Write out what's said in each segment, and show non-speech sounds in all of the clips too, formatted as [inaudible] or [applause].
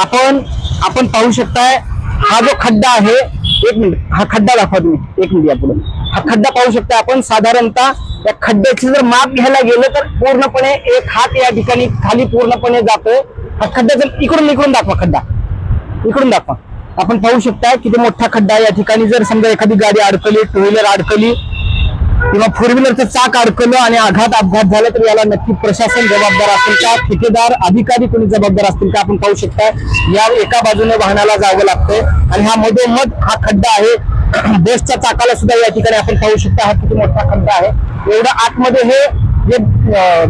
आपण आपण पाहू शकताय हा जो खड्डा आहे एक मिनिट हा खड्डा दाखवा तुम्ही एक मिनिट या पुढे. हा खड्डा पाहू शकता आपण साधारणतः या खड्ड्याची जर माप घ्यायला गेलं तर पूर्णपणे एक हात या ठिकाणी खाली पूर्णपणे जातोय. हा खड्डा जर इकडून इकडून दाखवा खड्डा. इकडून दाखवा. आपण पाहू शकता किती मोठा खड्डा या ठिकाणी. जर समजा एखादी गाडी अडकली टू व्हीलर अडकली किंवा फोर व्हीलरचं चाक अडकलं आणि आघात अपघात झाला तर याला नक्की प्रशासन जबाबदार असेल का? ठेकेदार अधिकारी कोणी जबाबदार असतील का? आपण पाहू शकता. या एका बाजूने वाहनाला जावं लागतंय. आणि हा मधोमध हा खड्डा आहे. [clears throat] बसच्या चाकाला सुद्धा या ठिकाणी आपण पाहू शकता. हा किती मोठा खड्डा आहे. एवढं आतमध्ये हे जे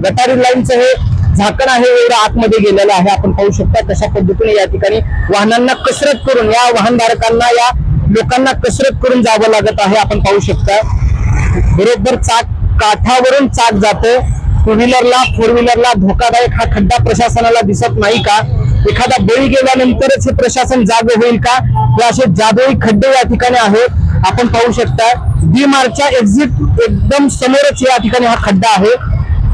गटारी लाईनचं हे झाकण आहे. एवढं आतमध्ये गेलेलं आहे. आपण पाहू शकता कशा पद्धतीने या ठिकाणी वाहनांना कसरत करून या वाहनधारकांना या लोकांना कसरत करून जावं लागत आहे आपण पाहू शकता. बरोबर चाक काठावरून चाक जातो. टू व्हीलरला फोर व्हीलरला धोकादायक हा खड्डा प्रशासनाला दिसत नाही का? एखादा बळी गेल्यानंतरच हे प्रशासन जाग होईल का? हे असे जादोई खड्डे या ठिकाणी आहेत. आपण पाहू शकता डी मार्चच्या एक्झिट एकदम समोरच या ठिकाणी हा खड्डा आहे.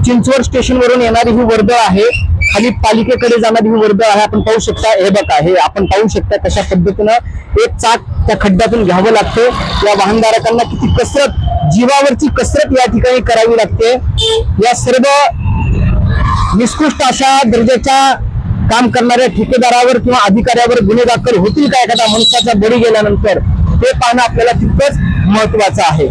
चिंचवड स्टेशनवरून येणारी ही वर्दळ आहे. खाली पालिकेकडे जाणारी ही वर्दळ आहे आपण पाहू शकता. हे बघा हे आपण पाहू शकता कशा पद्धतीनं एक चाक त्या खड्ड्यातून घ्यावं लागते. या वाहनधारकांना किती कसरत जीवावरची कसरत या ठिकाणी करावी लागते. या सर्व निष्कृष्ट अशा दर्जाच्या काम करणाऱ्या ठेकेदारावर किंवा अधिकाऱ्यावर गुन्हे दाखल होतील का एखादा मनुष्याचा बळी गेल्यानंतर ते पाहणं आपल्याला तितकंच महत्वाचं आहे.